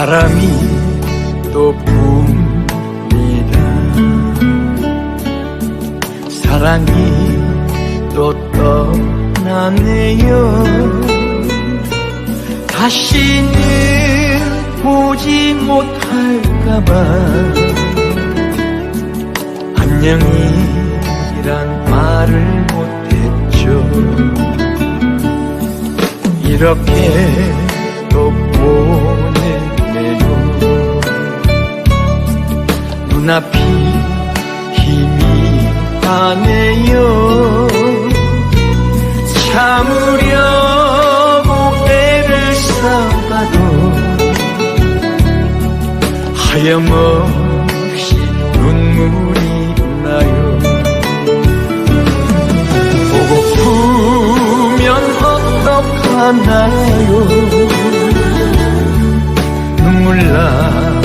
바람이 또 붑니다. 사랑이 또 떠나네요. 다시는 보지 못할까봐. 안녕이란 말을 못했죠. 이렇게 또 눈앞이 가네요. 참으려고 애를 써봐도 하염없이 눈물이 나요. 보고프면 어떡하나요? 눈물 나